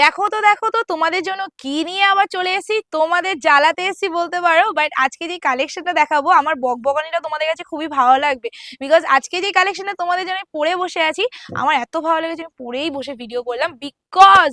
দেখো তো দেখো তো তোমাদের জন্য কি নিয়ে আবার চলে এসেছি? তোমাদের জ্বালাতে এসেছি বলতে পারো বাট আজকে যে কালেকশনটা দেখাবো আমার বকবকানিটা তোমাদের কাছে খুবই ভালো লাগবে। বিকজ আজকে যে কালেকশনটা তোমাদের জন্য আমি পরে বসে আছি আমার এত ভালো লেগেছে আমি পরেই বসে ভিডিও করলাম। Because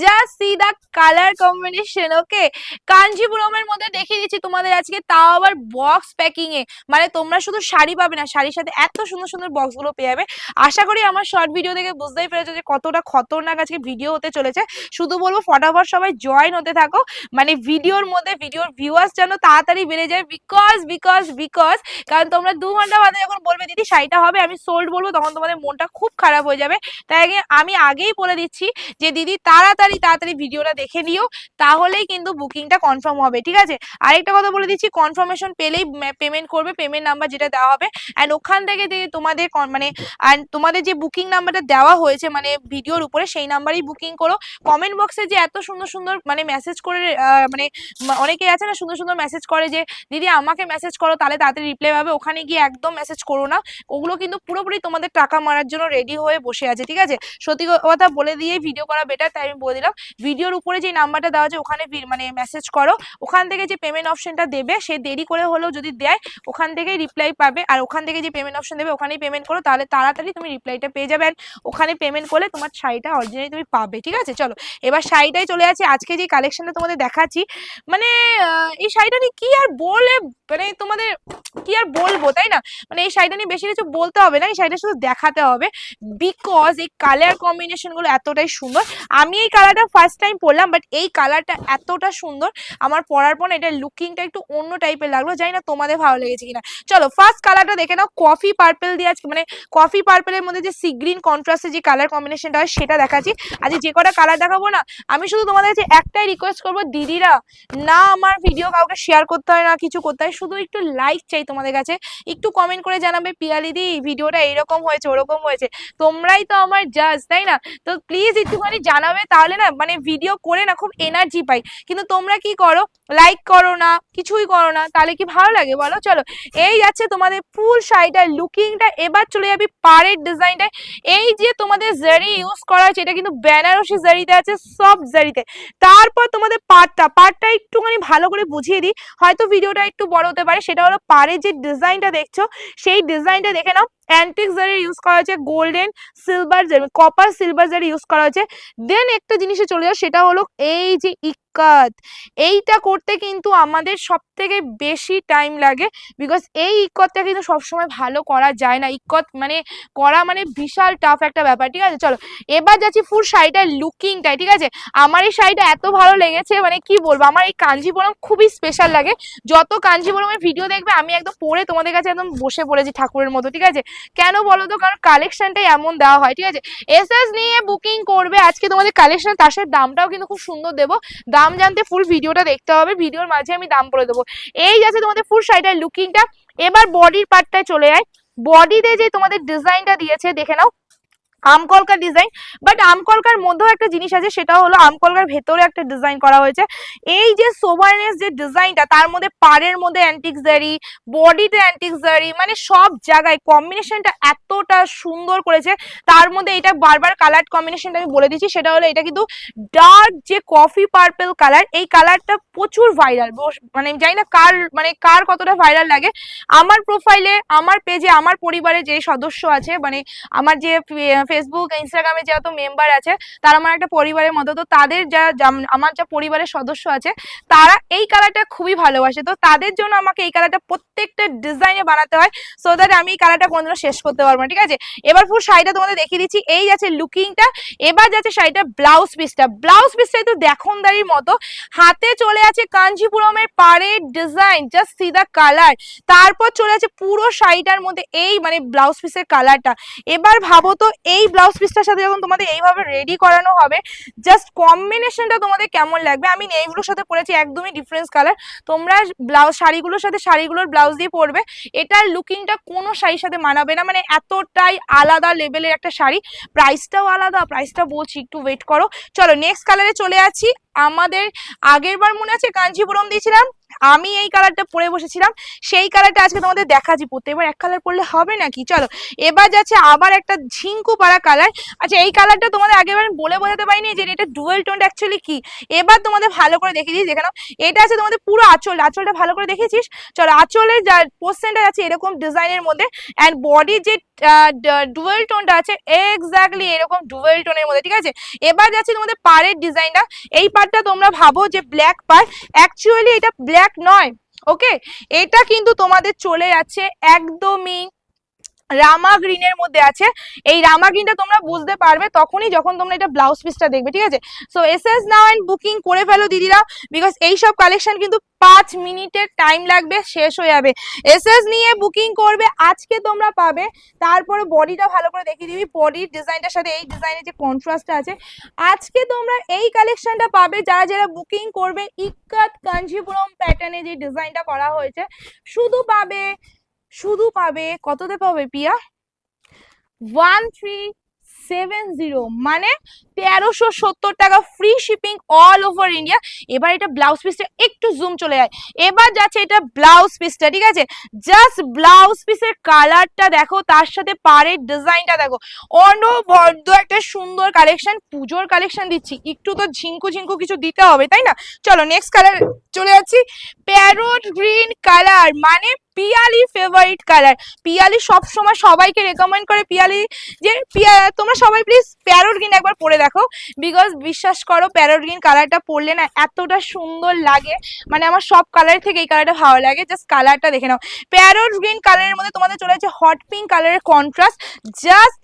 just see the colour combination okay কাঞ্জিপুরমের মধ্যে দেখিয়ে দিচ্ছি তোমাদের আজকে, তাও আবার বক্স প্যাকিং এ। মানে তোমরা শুধু শাড়ি পাবে না, শাড়ির সাথে এত সুন্দর সুন্দর বক্সগুলো পেয়ে যাবে। আশা করি আমার শর্ট ভিডিও দেখে বুঝতেই পেরেছ যে কতটা খতরনাক আজকে ভিডিও হতে চলেছে। শুধু বলব ফটাফট সবাই জয়েন হতে থাকো। মানে ভিডিওর মধ্যে ভিডিওর ভিউয়ার্স যেন তাড়াতাড়ি বেড়ে যায়। বিকজ বিকজ বিকজ কারণ তোমরা দু ঘণ্টা বাদে যখন বলবে, দিদি, শাড়িটা হবে, আমি সোল্ড বলব, তখন তোমাদের মনটা খুব খারাপ হয়ে যাবে। তাই আমি আগেই বলে দিচ্ছি যে দিদি তাড়াতাড়ি তাড়াতাড়ি ভিডিওটা দেখে নিও, তাহলেই কিন্তু বুকিংটা কনফার্ম হবে, ঠিক আছে? আরেকটা কথা বলে দিচ্ছি কনফার্মেশন পেলেই পেমেন্ট করবে পেমেন্ট নাম্বার যেটা দেওয়া হবে অ্যান্ড ওখান থেকে যে তোমাদের মানে আর তোমাদের যে বুকিং নাম্বারটা দেওয়া হয়েছে মানে ভিডিওর উপরে, সেই নাম্বারই বুকিং করো। কমেন্ট বক্সে যে এত সুন্দর সুন্দর মানে মেসেজ করে মানে মা- অনেকে আছে না, সুন্দর সুন্দর মেসেজ করে যে, দিদি, আমাকে মেসেজ করো, তাহলে তাড়াতাড়ি রিপ্লাই পাবে ওখানে গিয়ে একদম মেসেজ করো না। ওগুলো কিন্তু পুরোপুরি তোমাদের টাকা মারার জন্য রেডি হয়ে বসে আছে, ঠিক আছে? সত্যি কথা বলে দিয়েই ভিডিও করা বেটার তাই আমি বলে দিলাম। ভিডিওর উপরে যে নাম্বারটা দেওয়া আছে, ওখানে মানে মেসেজ করো। ওখান থেকে যে পেমেন্ট অপশনটা দেবে, সে দেরি করে হলেও যদি দেয়, ওখান থেকেই রিপ্লাই পাবে। আর ওখান থেকে যে পেমেন্ট অপশন দেবে, ওখানেই পেমেন্ট করো, তাহলে তাড়াতাড়ি তুমি রিপ্লাইটা পেয়ে যাবে। ওখানে পেমেন্ট করলে তোমার শাড়িটা অরিজিনালি তুমি পাবে, ঠিক আছে? চলো, এবার শাড়িটাই চলে আছে আজকে যে কালেকশনটা তোমাদের দেখাচ্ছি মানে এই শাড়িটা নিয়ে কি আর বলে মানে তোমাদের কি আর বলব, তাই না? মানে এই শাড়িটা নিয়ে বেশি কিছু বলতে হবে না, এই শাড়িটা শুধু দেখাতে হবে। বিকজ এই কালার কম্বিনেশনগুলো এতটাই সুন্দর। আমি এই কালারটা ফার্স্ট টাইম পরলাম বাট এই কালারটা এতটা সুন্দর, আমার পরার পর এটা লুকিংটা একটু অন্য টাইপের লাগল, জানি না তোমাদের ভালো লেগেছে কিনা। চলো ফার্স্ট কালারটা দেখে নাও কফি পার্পেল দিয়ে আজকে মানে কফি পার্পেলের মধ্যে যে সি গ্রিন যে কালার কম্বিনেশনটা হয়, সেটা দেখাচ্ছি। আজ যে কটা কালার দেখাবো না, আমি শুধু তোমাদের কাছে একটাই রিকোয়েস্ট করব, দিদিরা, না আমার ভিডিও কাউকে শেয়ার করতে হয় না, কিছু করতে হয়, শুধু একটু লাইক চাই তোমাদের কাছে। একটু কমেন্ট করে জানাবে, পিয়ালি পিয়ালিদি ভিডিওটা এরকম হয়েছে, ওরকম হয়েছে। তোমরাই তো আমার জাজ তাই না? তো প্লিজ একটুখানি জানাবে, তাহলে না মানে ভিডিও করে না খুব এনার্জি পাই। কিন্তু তোমরা কি করো? লাইক করো না, কিছুই করো না, তাহলে কি ভালো লাগে বলো? চলো, এই যাচ্ছে তোমাদের ফুল শাড়িটার লুকিংটা এবার চলে যাবি পাড়ের ডিজাইনটায় এই যে তোমাদের জারি ইউজ করা হয়েছে, এটা কিন্তু বেনারসি জারিতে আছে, সব জারিতে তারপর তোমাদের পাটটা পাটটা একটুখানি ভালো করে বুঝিয়ে দিই। হয়তো ভিডিওটা একটু বড় হতে পারে, সেটা হলো পাড়ের যে ডিজাইনটা দেখছ, সেই ডিজাইনটা দেখে নাও। অ্যান্টিক জারি ইউজ করা হয়েছে golden silver zari copper silver zari use করা হয়েছে। দেন একটা জিনিসে চলে যাও, সেটা হলো এই যে ইক্কাত এইটা করতে কিন্তু আমাদের সব থেকে বেশি টাইম লাগে বিকজ এই ইক্কতটা কিন্তু সবসময় ভালো করা যায় না। ইক্কত মানে করা মানে বিশাল টাফ একটা ব্যাপার, ঠিক আছে? চলো, এবার যাচ্ছি ফুল শাড়িটার লুকিংটাই ঠিক আছে? আমার এই শাড়িটা এত ভালো লেগেছে মানে কি বলব? আমার এই কাঞ্জিপুরম খুবই স্পেশাল লাগে। যত কাঞ্জিপুরমের ভিডিও দেখবে, আমি একদম পরে তোমাদের কাছে একদম বসে পড়েছি ঠাকুরের মতো, ঠিক আছে? কেন বলো তো? কারণ কালেকশনটাই এমন দেওয়া হয়, ঠিক আছে? এস নিয়ে বুকিং করবে আজকে তোমাদের কালেকশন তার সাথে দামটাও কিন্তু খুব সুন্দর দেবো। দাম জানতে ফুল ভিডিওটা দেখতে হবে, ভিডিওর মাঝে আমি দাম বলে দেবো। এই যাচ্ছে তোমাদের ফুল শাড়িটার লুকিংটা এবার বডির পার্টটায় চলে যায় বডিতে যে তোমাদের ডিজাইনটা দিয়েছে, দেখে নাও। আমকলকার ডিজাইন বাট আমকলকার মধ্যেও একটা জিনিস আছে সেটা হলো আমকলকার ভেতরে একটা ডিজাইন করা হয়েছে। এই যে সোভারনেস যে ডিজাইনটা তার মধ্যে পাড়ের মধ্যে অ্যান্টিক জারি বডিতে অ্যান্টিক জারি মানে সব জায়গায় কম্বিনেশনটা এতটা সুন্দর করেছে। তার মধ্যে এটা বারবার কালার কম্বিনেশনটা আমি বলে দিচ্ছি, সেটা হলো এটা কিন্তু ডার্ক যে কফি পার্পেল কালার এই কালারটা প্রচুর ভাইরাল মানে জানি না কার মানে কার কতটা ভাইরাল লাগে। আমার প্রোফাইলে আমার পেজে আমার পরিবারে যে সদস্য আছে মানে আমার যে ফেসবুক ইনস্টাগ্রামে যত মেম্বার আছে, তারা আমার একটা পরিবারের মতো তো তাদের যা আমার যা পরিবারের সদস্য আছে, তারা এই কালারটা খুবই ভালোবাসে। তো তাদের জন্য আমাকে এই কালারটা প্রত্যেকটা ডিজাইনে বানাতে হয় সো দ্যাট আমি এই কালারটা কোনোদিনও শেষ করতে পারব না, ঠিক আছে? এবার ফুল শাড়িটা তোমাদের দেখিয়ে দিচ্ছি। এই যাচ্ছে লুকিংটা এবার যাচ্ছে শাড়িটা ব্লাউজ পিসটা ব্লাউজ পিসটা একটু দেখনদারির মতো, হাতে চলে আছে কাঞ্জিপুরমের পাড়ের design just see the colour তারপর চলে আছে পুরো শাড়িটার মধ্যে এই মানে ব্লাউজ পিসের কালারটা এবার ভাবো তো, এই ব্লাউজ পিসটার সাথে যখন তোমাদের এইভাবে রেডি করানো হবে জাস্ট কম্বিনেশনটা তোমাদের কেমন লাগবে? আমি নেইগুলোর সাথে পরেছি একদমই ডিফারেন্স কালার তোমরা ব্লাউজ শাড়িগুলোর সাথে শাড়িগুলোর ব্লাউজ দিয়ে পরবে। এটার লুকিংটা কোনো শাড়ির সাথে মানাবে না। মানে এতটাই আলাদা লেভেলের একটা শাড়ি। প্রাইসটাও আলাদা প্রাইসটা বলছি, একটু ওয়েট করো। চলো নেক্সট কালারে চলে যাচ্ছি আমাদের আগের বার মনে আছে কাঞ্চিপুরম দিয়েছিলাম? আমি এই কালারটা পরে বসেছিলাম। সেই কালারটা আজকে তোমাদের দেখাচ্ছি। পড়তে এবার এক কালার পরলে হবে নাকি? চলো, এবার যাচ্ছে আবার একটা ঝিঙ্কু পাড়া কালার আচ্ছা এই কালারটা তোমাদের আগেবার আমি বলে বোঝাতে পারিনি যে এটা ডুয়েল টোন অ্যাকচুয়ালি কি। এবার তোমাদের ভালো করে দেখিয়ে দিই যেখানে এটা আছে তোমাদের পুরো আঁচল। আঁচলটা ভালো করে দেখেছিস চলো, আঁচলের যা পোর্শনটা আছে এরকম ডিজাইনের মধ্যে অ্যান্ড বডির যে ডুয়েল টোনটা আছে এক্স্যাক্টলি এরকম ডুয়েল টোনের মধ্যে, ঠিক আছে? এবার যাচ্ছে তোমাদের পাড়ের ডিজাইনটা এই পার্টটা তোমরা ভাবো যে ব্ল্যাক পার্ট অ্যাকচুয়ালি এটা ব্ল্যাক নয় ওকে এটা কিন্তু তোমাদের চলে যাচ্ছে একদমই রামা গ্রিনের মধ্যে আছে। এই রামা গ্রিনটা তোমরা বুঝতে পারবে তখনই যখন তোমরা এটা ব্লাউজ পিসটা দেখবে, ঠিক আছে? So S S now and booking করে ফেলো দিদিরা বিকজ এই সব কালেকশন কিন্তু পাঁচ মিনিটের টাইম লাগবে, শেষ হয়ে যাবে। এস এস নিয়ে বুকিং করবে, আজকে তোমরা পাবে। তারপরে বডিটা ভালো করে দেখিয়ে দিবি। বডির ডিজাইনটার সাথে এই ডিজাইনের যে কন্ট্রাস্টটা আছে, আজকে তোমরা এই কালেকশনটা পাবে। যারা যারা বুকিং করবে, ইক্কাত কাঞ্চিপুরম প্যাটার্নে যে ডিজাইনটা করা হয়েছে, শুধু পাবে শুধু পাবে, কততে পাবে পিয়া? ওয়ান থ্রি সেভেন জিরো মানে তেরোশো সত্তর টাকা free shipping all over India এবার এটা ব্লাউজ পিসটা একটু জুম চলে যায় এবার যাচ্ছে এটা ব্লাউজ পিসটা ঠিক আছে? জাস্ট ব্লাউজ পিসের কালারটা দেখো, তার সাথে পাড়ের ডিজাইনটা দেখো। অনবদ্য একটা সুন্দর কালেকশন পুজোর কালেকশন দিচ্ছি। একটু তো ঝিঙ্কু ঝিঙ্কু কিছু দিতে হবে, তাই না? চলো নেক্সট কালার চলে যাচ্ছি। প্যারোট গ্রিন কালার মানে পিয়ালি ফেভারিট কালার পিয়ালি সবসময় সবাইকে রেকমেন্ড করে পিয়ালি যে, পিয়া, তোমরা সবাই প্লিজ প্যারোট গ্রিন একবার পরে দেখো। বিকজ বিশ্বাস করো প্যারোট গ্রিন কালারটা পরলে না এতটা সুন্দর লাগে। মানে আমার সব কালার থেকে এই কালারটা ভালো লাগে। জাস্ট কালারটা দেখে নাও। প্যারোট গ্রিন কালারের মধ্যে তোমাদের চলে যাচ্ছে হট পিঙ্ক কালারের কন্ট্রাস্ট জাস্ট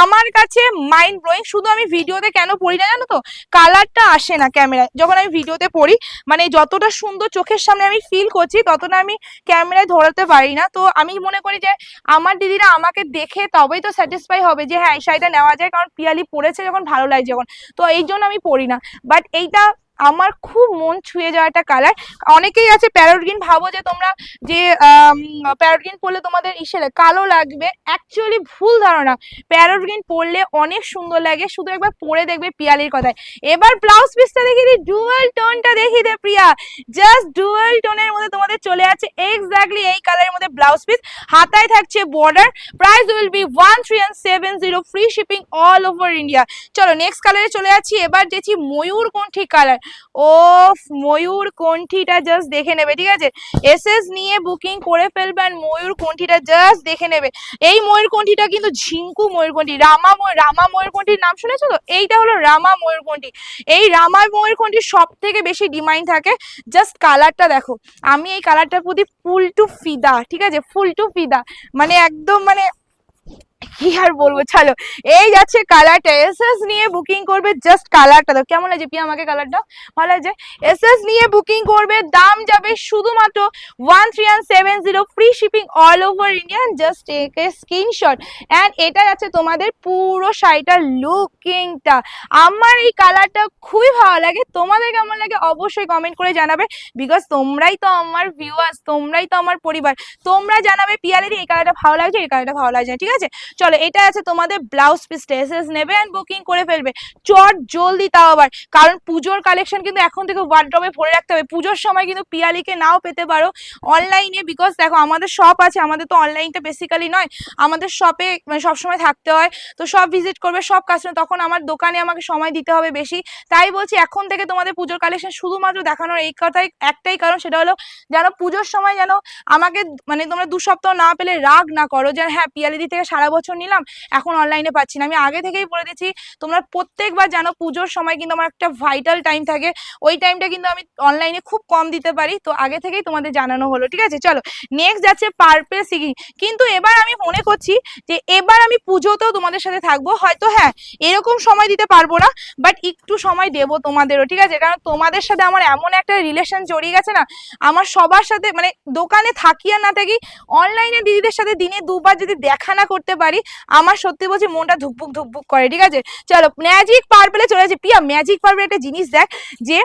আমার কাছে মাইন্ড ব্লোয়িং শুধু আমি ভিডিওতে কেন পড়ি না জানো তো? কালারটা আসে না ক্যামেরায় যখন আমি ভিডিওতে পড়ি মানে যতটা সুন্দর চোখের সামনে আমি ফিল করছি, ততটা আমি ক্যামেরায় ধরাতে পারি না। তো আমি মনে করি যে, আমার দিদিরা আমাকে দেখে তবেই তো স্যাটিসফাই হবে যে হ্যাঁ এই শাড়িটা নেওয়া যায়, কারণ পিয়ালি পরেছে যখন, ভালো লাগছে যখন। তো এই জন্য আমি পড়ি না। বাট এইটা আমার খুব মন ছুঁয়ে যাওয়া একটা কালার অনেকেই আছে প্যারট গ্রিন ভাবো যে তোমরা যে প্যারট গ্রিন পরলে তোমাদের ইসে কালো লাগবে। অ্যাকচুয়ালি ভুল ধারণা। প্যারট গ্রিন পরলে অনেক সুন্দর লাগে, শুধু একবার পরে দেখবে পিয়ালির কথায়। এবার ব্লাউজ পিসটা দেখিয়ে দিই ডুয়াল টোনটা দেখিয়ে দে প্রিয়া। জাস্ট ডুয়াল টোনের মধ্যে তোমাদের চলে আছে এক্স্যাক্টলি এই কালারের মধ্যে ব্লাউজ পিস হাতায় থাকছে border price will be one three and seven zero free shipping all over India চলো নেক্সট কালারে চলে যাচ্ছি। এবার যেছি ময়ূর কণ্ঠী কালার ও ময়ূর কণ্ঠীটা জাস্ট দেখে নেবে, ঠিক আছে? এস এস নিয়ে বুকিং করে ফেলবে আর ময়ূর কণ্ঠীটা জাস্ট দেখে নেবে। এই ময়ূর কণ্ঠীটা কিন্তু ঝিঙ্কু ময়ূর কণ্ঠী রামা রামা ময়ূর কণ্ঠীর নাম শুনেছো তো? এইটা হলো রামা ময়ূর কণ্ঠী এই রামা ময়ূর কণ্ঠীর সব থেকে বেশি ডিমান্ড থাকে? জাস্ট কালারটা দেখো। আমি এই কালারটার প্রতি ফুল টু ফিদা, ঠিক আছে? ফুল টু ফিদা। মানে একদম মানে কি আর বলব, চলো। এই যাচ্ছে কালারটা এসএস নিয়ে বুকিং করবে জাস্ট কালারটা দেখো, কেমন লাগছে? পিয়া আমাকে কালারটা ভালো লাগছে? এসএস নিয়ে বুকিং করবে, দাম যাবে শুধুমাত্র one three one seven zero free shipping all over India just take a screenshot and এটা যাচ্ছে তোমাদের পুরো শাড়িটার লুকিংটা আমার এই কালারটা খুবই ভালো লাগে। তোমাদের কেমন লাগে অবশ্যই কমেন্ট করে জানাবে। বিকজ তোমরাই তো আমার ভিউয়ার্স তোমরাই তো আমার পরিবার। তোমরা জানাবে পিয়ালের এই কালারটা ভালো লাগছে? এই কালারটা ভালো লাগছে ঠিক আছে? চলো এটা আছে তোমাদের ব্লাউজ পিস এসএস নেবে অ্যান্ড বুকিং করে ফেলবে। চট জলদি তাও আবার, কারণ পুজোর কালেকশন কিন্তু এখন থেকে ওয়ার্ড্রবে ভরে রাখতে হবে। পুজোর সময় কিন্তু পিয়ালিকে নাও পেতে পারো অনলাইনে বিকজ দেখো আমাদের শপ আছে, আমাদের তো অনলাইনটা বেসিক্যালি নয়। আমাদের শপে মানে সবসময় থাকতে হয়। তো সব ভিজিট করবে, সব কাস্টমার তখন আমার দোকানে আমাকে সময় দিতে হবে বেশি। তাই বলছি এখন থেকে তোমাদের পুজোর কালেকশন শুধুমাত্র দেখানোর এই কথাই, একটাই কারণ, সেটা হলো যেন পুজোর সময় যেন আমাকে মানে তোমরা দু সপ্তাহ না পেলে রাগ না করো যেন হ্যাঁ পিয়ালিদি থেকে সারা বছর নিলাম, এখন অনলাইনে পাচ্ছি না। আমি আগে থেকেই বলে দিচ্ছি, তোমরা প্রত্যেকবার জানো পুজোর সময় কিন্তু আমার একটা ভাইটাল টাইম থাকে। ওই টাইমটা কিন্তু আমি অনলাইনে খুব কম দিতে পারি। তো আগে থেকেই তোমাদের জানানো হলো, ঠিক আছে? চলো নেক্সট যাচ্ছে পার্পেল সিগিং কিন্তু এবার আমি মনে করছি যে, এবার আমি পুজোতেও তোমাদের সাথে থাকব। হয়তো হ্যাঁ এরকম সময় দিতে পারব না বাট একটু সময় দেবো তোমাদেরও, ঠিক আছে? কারণ তোমাদের সাথে আমার এমন একটা রিলেশন জড়িয়ে গেছে না, আমার সবার সাথে মানে দোকানে থাকি আর না থাকি অনলাইনে দিদিদের সাথে দিনে দুবার যদি দেখা না করতে পারি আমার সত্যি বলছি, মনটা ধুকপুক ধুকপুক করে, ঠিক আছে? চলো ম্যাজিক পার্পেলে চলে যাচ্ছে পিয়া ম্যাজিক পার্পেল একটা জিনিস দেখ, যে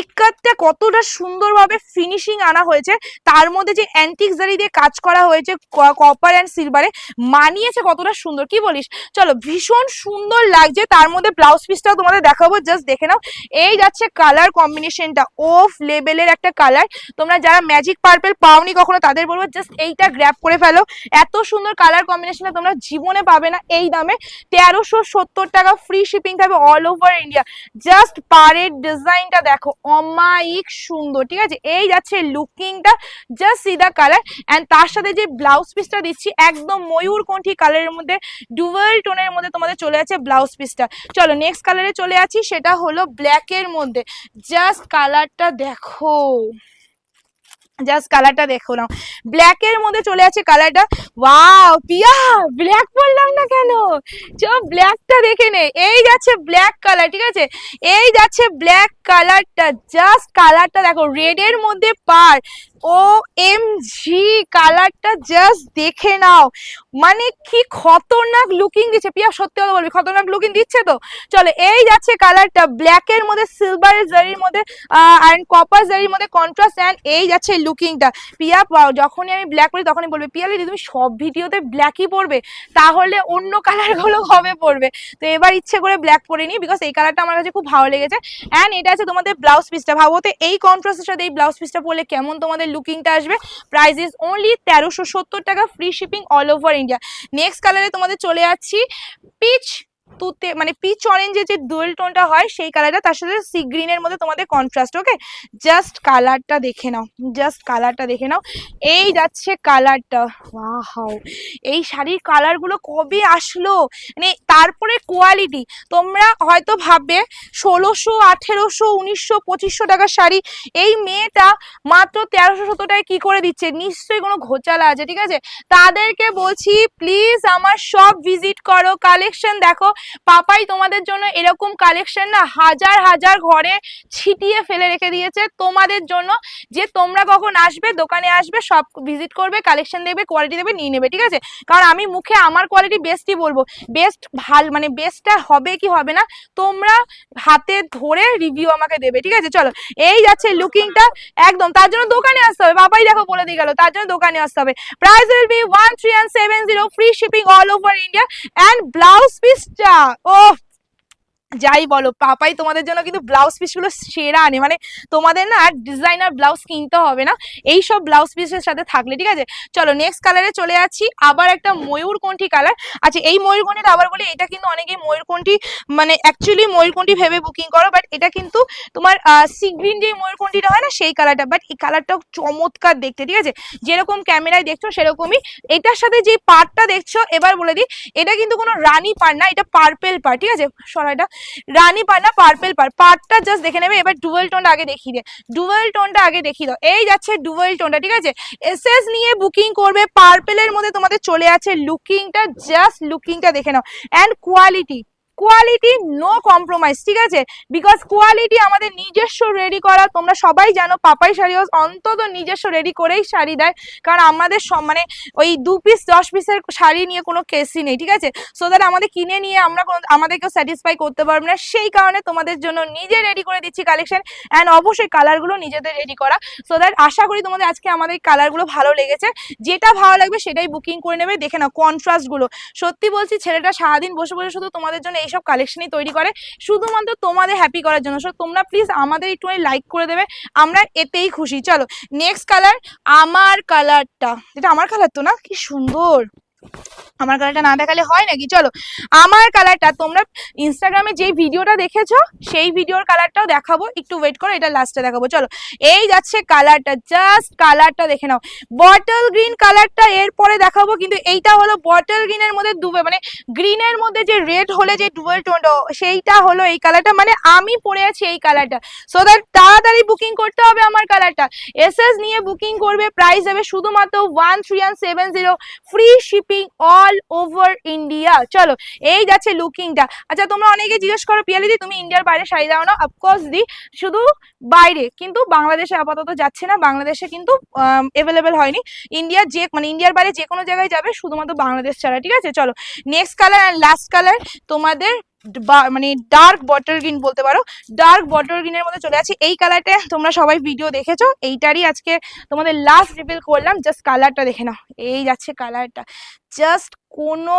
ইক্কাতটা কতটা সুন্দরভাবে ফিনিশিং আনা হয়েছে, তার মধ্যে যে অ্যান্টিক জারি দিয়ে কাজ করা হয়েছে কপার অ্যান্ড সিলভারে মানিয়েছে কতটা সুন্দর, কি বলিস? চলো, ভীষণ সুন্দর লাগছে, তার মধ্যে ব্লাউজ পিসটাও তোমাদের দেখাবো জাস্ট দেখে নাও। এই যাচ্ছে কালার কম্বিনেশনটা ওফ লেভেলের একটা কালার তোমরা যারা ম্যাজিক পার্পেল পাওনি কখনো, তাদের বলব জাস্ট এইটা গ্র্যাপ করে ফেলো। এত সুন্দর কালার কম্বিনেশনটা তোমরা জীবনে পাবে না এই দামে। তেরোশো সত্তর টাকা ফ্রি শিপিং থাকবে অল ওভার ইন্ডিয়া জাস্ট পাড়ের ডিজাইনটা দেখো অমায়িক সুন্দর, ঠিক আছে? এই যাচ্ছে লুকিংটা জাস্ট সিদা কালার অ্যান্ড তার সাথে যে ব্লাউজ পিসটা দিচ্ছি, একদম ময়ূর কণ্ঠি কালারের মধ্যে ডুয়েল টোনের মধ্যে তোমাদের চলে আছে ব্লাউজ পিসটা চলো নেক্সট কালারে চলে আছি সেটা হলো ব্ল্যাকের মধ্যে। জাস্ট কালারটা দেখো। জাস্ট কালারটা দেখো নাও। ব্ল্যাকের মধ্যে চলে আছে কালারটা ওয়াও পিয়া ব্ল্যাক বললাম না কেন? চ ব্ল্যাকটা দেখে নে। এই যাচ্ছে ব্ল্যাক কালার ঠিক আছে? এই যাচ্ছে ব্ল্যাক কালারটা জাস্ট কালারটা দেখো রেডের মধ্যে পার। ও এম জি কালারটা জাস্ট দেখে নাও। মানে কি খতরনাক লুকিং দিচ্ছে। পিয়া সত্যি কথা বলবি, খতরনাক লুকিং দিচ্ছে তো? চলো, এই যাচ্ছে কালারটা ব্ল্যাকের মধ্যে সিলভারের জারির মধ্যে অ্যান্ড কপার জারির মধ্যে কন্ট্রাস্ট অ্যান্ড এই যাচ্ছে লুকিংটা পিয়া যখনই আমি ব্ল্যাক পরি, তখনই বলবে, পিয়া দিদি তুমি সব ভিডিওতে ব্ল্যাকই পরবে। তাহলে অন্য কালারগুলো কবে পরবে? তো এবার ইচ্ছে করে ব্ল্যাক পরে নি বিকজ এই কালারটা আমার কাছে খুব ভালো লেগেছে। অ্যান্ড এটা আছে তোমাদের ব্লাউজ পিসটা ভাবো তো, এই কন্ট্রাস্টের সাথে এই ব্লাউজ পিসটা পরলে কেমন তোমাদের লুকিংটা আসবে? প্রাইস ইজ অনলি তেরোশো সত্তর টাকা free shipping all over India next কালারে তোমাদের চলে যাচ্ছি পিচ তুতে মানে পিচ অরেঞ্জের যে ডুয়েল টোনটা হয়, সেই কালারটা তার সাথে সি গ্রিনের মধ্যে তোমাদের কন্ট্রাস্ট ওকে জাস্ট কালারটা দেখে নাও জাস্ট কালারটা দেখে নাও। এই যাচ্ছে কালারটা ওয়াও এই শাড়ির কালারগুলো কবে আসলো? মানে তারপরে কোয়ালিটি তোমরা হয়তো ভাববে, ষোলোশো, আঠেরোশো, উনিশশো, পঁচিশশো টাকার শাড়ি, এই মেয়েটা মাত্র তেরোশো সত্তর টাকায় কি করে দিচ্ছে? নিশ্চয়ই কোনো ঘোচালা আছে, ঠিক আছে? তাদেরকে বলছি প্লিজ আমার সব ভিজিট করো কালেকশন দেখো পাপাই তোমাদের জন্য এরকম কালেকশন না হাজার হাজার ঘরে ছিটিয়ে ফেলে রেখে দিয়েছে। তোমাদের জন্য যে তোমরা কখন আসবে, দোকানে আসবে, সব ভিজিট করবে কালেকশন দেবে কোয়ালিটি দেবে, নিয়ে নেবে, ঠিক আছে? কারণ আমি মুখে আমার কোয়ালিটি বেস্টই বলব। বেস্ট ভালো মানে বেস্টটা হবে কি হবে না, তোমরা হাতে ধরে রিভিউ আমাকে দেবে, ঠিক আছে? চলো, এই যাচ্ছে লুকিংটা একদম, তার জন্য দোকানে আসতে হবে। বাবাই দেখো বলে দিয়ে গেল, তার জন্য দোকানে আসতে হবে। Price will be one three and seven zero free shipping all over India and blouse পিসটা ও যাই বলো, পাপাই তোমাদের জন্য কিন্তু ব্লাউজ পিসগুলো সেরা আনে। মানে তোমাদের না আর ডিজাইনার ব্লাউজ কিনতে হবে না। এই সব ব্লাউজ পিসের সাথে থাকলে, ঠিক আছে? চলো নেক্সট কালারে চলে যাচ্ছি। আবার একটা ময়ূরকণ্ঠী কালার আচ্ছা এই ময়ূরকণ্ঠীটা আবার বলি, এটা কিন্তু অনেকেই ময়ূরকণ্ঠী মানে অ্যাকচুয়ালি ময়ূরকণ্ঠী ভেবে বুকিং করো বাট এটা কিন্তু তোমার সি গ্রিন যে ময়ূরকণ্ঠীটা হয় না, সেই কালারটা বাট এই কালারটাও চমৎকার দেখতে, ঠিক আছে? যেরকম ক্যামেরায় দেখছ, সেরকমই। এটার সাথে যে পার্টটা দেখছ, এবার বলে দিই, এটা কিন্তু কোনো রানী পার না, এটা পার্পেল পার ঠিক আছে? সরাইটা। রানী পার না, পার্পেল পার পার্টটা জাস্ট দেখে নেবে, এবার ডুয়েল টোনটা আগে দেখিয়ে দে ডুয়েল টোনটা আগে দেখিয়ে দাও। এই যাচ্ছে ডুয়েল টোনটা ঠিক আছে? এসএস নিয়ে বুকিং করবে, পার্পেলের মধ্যে তোমাদের চলে আছে লুকিংটা জাস্ট লুকিংটা দেখে নাও। And quality quality no compromise ঠিক আছে? বিকজ কোয়ালিটি আমাদের নিজস্ব রেডি করা, তোমরা সবাই জানো, পাপাই শাড়ি হাউস অন্তত নিজস্ব রেডি করেই শাড়ি দেয়। কারণ আমাদের মানে ওই দু পিস দশ পিসের শাড়ি নিয়ে কোনো কেসই নেই, ঠিক আছে? সো দ্যাট আমাদের কিনে নিয়ে আমরা কোনো আমাদেরকেও স্যাটিসফাই করতে পারব না। সেই কারণে তোমাদের জন্য নিজে রেডি করে দিচ্ছি কালেকশন অ্যান্ড অবশ্যই কালারগুলো নিজেদের রেডি করা। সো দ্যাট আশা করি তোমাদের আজকে আমাদের কালারগুলো ভালো লেগেছে। যেটা ভালো লাগবে সেটাই বুকিং করে নেবে। দেখে নাও কন্ট্রাস্টগুলো সত্যি বলছি, ছেলেটা সারাদিন বসে বসে শুধু তোমাদের জন্য এইসব কালেকশনই তৈরি করে। শুধুমাত্র তোমাদের হ্যাপি করার জন্য। সো তোমরা প্লিজ আমাদের একটুখানি লাইক করে দেবে। আমরা এতেই খুশি। চলো নেক্সট কালার আমার কালারটা এটা আমার কালার তো না? কি সুন্দর! আমার কালারটা না দেখালে হয় নাকি? চলো, আমার কালারটা তোমরা ইনস্টাগ্রামে যেই ভিডিওটা দেখেছ, সেই ভিডিওর কালারটাও দেখাবো। একটু ওয়েট করো, এটা লাস্টে দেখাবো। চলো, এই যাচ্ছে কালারটা জাস্ট কালারটা দেখে নাও। বটল গ্রিন কালারটা এরপরে দেখাবো, কিন্তু এইটা হলো বটল গ্রিনের মধ্যে দুবে মানে গ্রিনের মধ্যে যে রেড হলে যে ডুয়েল টোনটা সেইটা হলো এই কালারটা মানে আমি পরে আছি এই কালারটা সো দ্যাট তাড়াতাড়ি বুকিং করতে হবে আমার কালারটা এসএস নিয়ে বুকিং করবে প্রাইস যাবে শুধুমাত্র one three one seven zero free shipping all over India চলো, এই যাচ্ছে লুকিংটা আচ্ছা তোমরা অনেকে জিজ্ঞেস করো, পিয়ালিদি, তুমি ইন্ডিয়ার বাইরে শাড়ি দাও না? অফকোর্স দি, শুধু বাইরে, কিন্তু বাংলাদেশে আপাতত যাচ্ছে না। বাংলাদেশে কিন্তু অ্যাভেলেবেল হয়নি। ইন্ডিয়া যে মানে ইন্ডিয়ার বাইরে যে কোনো জায়গায় যাবে, শুধুমাত্র বাংলাদেশ ছাড়া, ঠিক আছে? চলো next colour and last colour তোমাদের মানে ডার্ক বটল গ্রিন বলতে পারো। ডার্ক বটল গ্রিনের মধ্যে চলে আছে। এই কালারটা তোমরা সবাই ভিডিও দেখেছ। এইটারই আজকে তোমাদের লাস্ট রিভিল করলাম। জাস্ট কালারটা দেখে নাও। এই যাচ্ছে কালারটা জাস্ট কোনো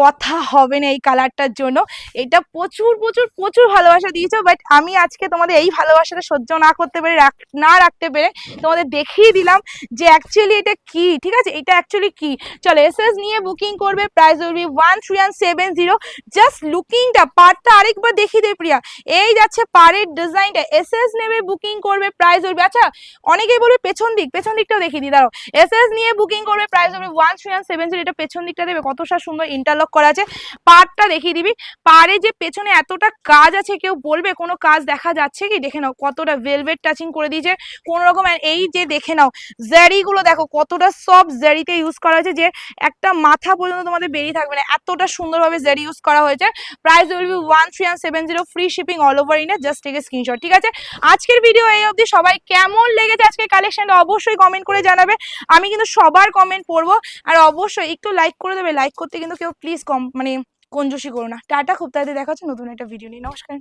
কথা হবে না এই কালারটার জন্য। এটা প্রচুর প্রচুর প্রচুর ভালোবাসা দিয়েছ বাট আমি আজকে তোমাদের এই ভালোবাসাটা সহ্য না করতে পেরে না রাখতে পেরে তোমাদের দেখিয়ে দিলাম যে অ্যাকচুয়ালি এটা কি, ঠিক আছে? এটা অ্যাকচুয়ালি কি? চলো এসএস নিয়ে বুকিং করবে price will one three one seven zero just লুকিংটা পার্টটা আরেকবার দেখিয়ে দে প্রিয়া। এই যাচ্ছে পাড়ের ডিজাইনটা এসএস নেবে বুকিং করবে প্রাইস উইল আচ্ছা অনেকেই বলবে পেছন দিক, পেছন দিকটাও দেখিয়ে দিই, দাঁড়াও। এসএস নিয়ে বুকিং করবে প্রাইস হবে one three one seven zero এটা পেছন দিকটা দেবে, কতটা সুন্দর ইন্টারলক করা আছে। পাড়টা দেখিয়ে দিবি। পাড়ে যে পেছনে এতটা কাজ আছে, কেউ বলবে কোনো কাজ দেখা যাচ্ছে কি? দেখে নাও কতটা ভেলভেট টাচিং করে দিয়েছে। কোনো রকম এই যে দেখে নাও জারিগুলো দেখো, কতটা সব জারিতে ইউজ করা হয়েছে যে একটা মাথা পর্যন্ত তোমাদের বেরিয়ে থাকবে না। এতটা সুন্দরভাবে জারি ইউজ করা হয়েছে। Price will be one three one seven zero free shipping all over India just take screenshot ঠিক আছে? আজকের ভিডিও এই অবধি, সবাই কেমন লেগেছে আজকে কালেকশনটা অবশ্যই কমেন্ট করে জানাবে। আমি কিন্তু সবার কমেন্ট পড়ব। আর অবশ্যই একটু লাইক করে দেবে। লাইক করতে কিন্তু কেউ প্লিজ কম মানে কঞ্জুসি করো না। টাটা খুব তাড়াতাড়ি দেখা হচ্ছে, নতুন একটা ভিডিও নিয়ে। নমস্কার।